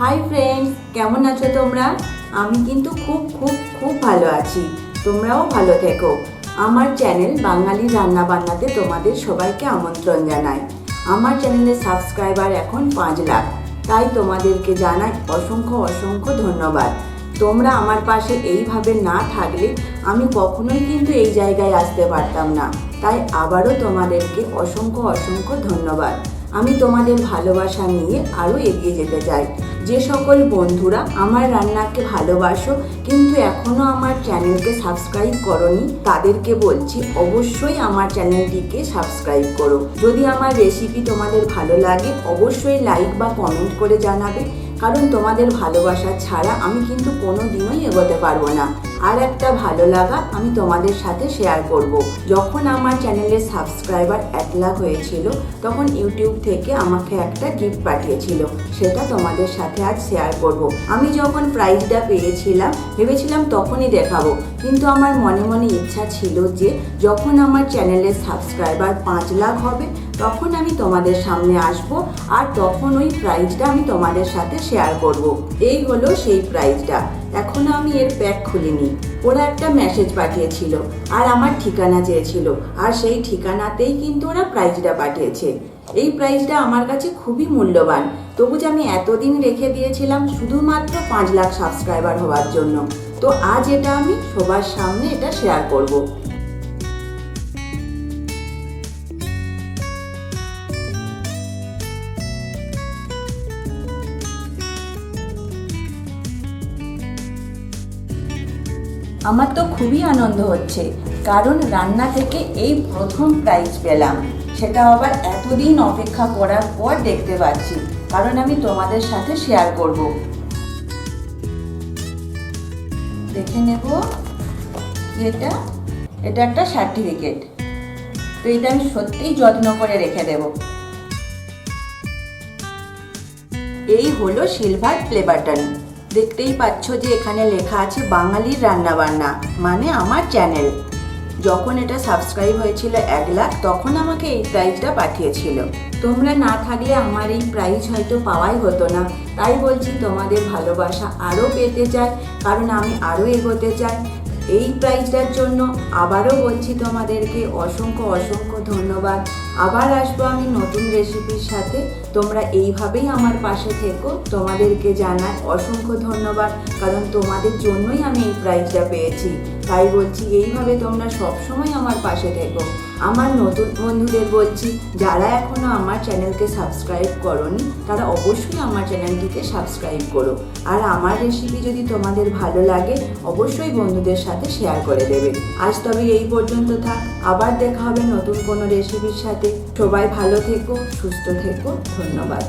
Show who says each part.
Speaker 1: Hi friends কেমন আছো তোমরা? আমি কিন্তু খুব খুব খুব ভালো আছি। তোমরাও ভালো থেকো। আমার চ্যানেল বাঙালি রান্না বান্নাতে তোমাদের সবাইকে আমন্ত্রণ জানাই। আমার চ্যানেলের সাবস্ক্রাইবার এখন পাঁচ লাখ। তাই তোমাদেরকে জানাই অসংখ্য অসংখ্য ধন্যবাদ। তোমরা আমার পাশে এইভাবে না থাকলে আমি কখনোই কিন্তু এই জায়গায় আসতে পারতাম না। তাই আবারও তোমাদেরকে অসংখ্য অসংখ্য ধন্যবাদ। আমি তোমাদের ভালোবাসা নিয়ে আরও এগিয়ে যেতে চাই। যে সকল বন্ধুরা আমার রান্নাকে ভালোবাসো, কিন্তু এখনও আমার চ্যানেলকে সাবস্ক্রাইব করনি, তাদেরকে বলছি অবশ্যই আমার চ্যানেলটিকে সাবস্ক্রাইব করো। যদি আমার রেসিপি তোমাদের ভালো লাগে, অবশ্যই লাইক বা কমেন্ট করে জানাবে, কারণ তোমাদের ভালোবাসা ছাড়া আমি কিন্তু কোনো দিনই এগোতে পারব না। আর একটা ভালো লাগা আমি তোমাদের সাথে শেয়ার করব। যখন আমার চ্যানেলের সাবস্ক্রাইবার এক লাখ হয়েছিল, তখন ইউটিউব থেকে আমাকে একটা গিফট পাঠিয়েছিল সেটা তোমাদের সাথে আজ শেয়ার করব। আমি যখন প্রাইজটা পেয়েছিলাম, ভেবেছিলাম তখনই দেখাবো কিন্তু আমার মনে মনে ইচ্ছা ছিল যে যখন আমার চ্যানেলের সাবস্ক্রাইবার পাঁচ লাখ হবে, তখন আমি তোমাদের সামনে আসব আর তখন ওই প্রাইজটা আমি তোমাদের সাথে শেয়ার করব। এই হলো সেই প্রাইজটা এখনও আমি এর প্যাক খুলিনি। ওরা একটা মেসেজ পাঠিয়েছিল আর আমার ঠিকানা চেয়েছিল আর সেই ঠিকানাতেই কিন্তু ওরা প্রাইজটা পাঠিয়েছে। এই প্রাইজটা আমার কাছে খুবই মূল্যবান। তবু যে আমি এতদিন রেখে দিয়েছিলাম শুধুমাত্র পাঁচ লাখ সাবস্ক্রাইবার হওয়ার জন্য। তো আজ এটা আমি সবার সামনে এটা শেয়ার করব। আমার তো খুবই আনন্দ হচ্ছে, কারণ রান্না থেকে এই প্রথম প্রাইজ পেলাম। সেটা আবার এতদিন অপেক্ষা করার পর দেখতে পাচ্ছি, কারণ আমি তোমাদের সাথে শেয়ার করব। দেখে নেব এটা? এটা একটা সার্টিফিকেট তো এটা আমি সত্যিই যত্ন করে রেখে দেব। এই হলো সিলভার প্লে বাটন। দেখতেই পাচ্ছ যে এখানে লেখা আছে বাঙালির রান্নাবান্না মানে আমার চ্যানেল। যখন এটা সাবস্ক্রাইব হয়েছিল এক লাখ, তখন আমাকে এই প্রাইজটা পাঠিয়েছিল। তোমরা না থাকলে আমার এই প্রাইজ হয়তো পাওয়াই হতো না। তাই বলছি তোমাদের ভালোবাসা আরও পেতে চাই, কারণ আমি আরও এগোতে চাই। এই প্রাইজটার জন্য আবারও বলছি তোমাদেরকে অসংখ্য অসংখ্য ধন্যবাদ। আবার আসব আমি নতুন রেসিপির সাথে। তোমরা এইভাবেই আমার পাশে থেকো। তোমাদেরকে জানাই অসংখ্য ধন্যবাদ, কারণ তোমাদের জন্যই আমি এই প্রাইজটা পেয়েছি। তাই বলছি, এইভাবে তোমরা সবসময় আমার পাশে থেকো। আমার নতুন বন্ধুদের বলছি, যারা এখনও আমার চ্যানেলকে সাবস্ক্রাইব করনি, তারা অবশ্যই আমার চ্যানেলটিকে সাবস্ক্রাইব করো। আর আমার রেসিপি যদি তোমাদের ভালো লাগে, অবশ্যই বন্ধুদের সাথে শেয়ার করে দেবে। আজ তবে এই পর্যন্ত থাক, আবার দেখা হবে নতুন কোনো রেসিপির সাথে। সবাই ভালো থেকো, সুস্থ থেকো, ধন্যবাদ।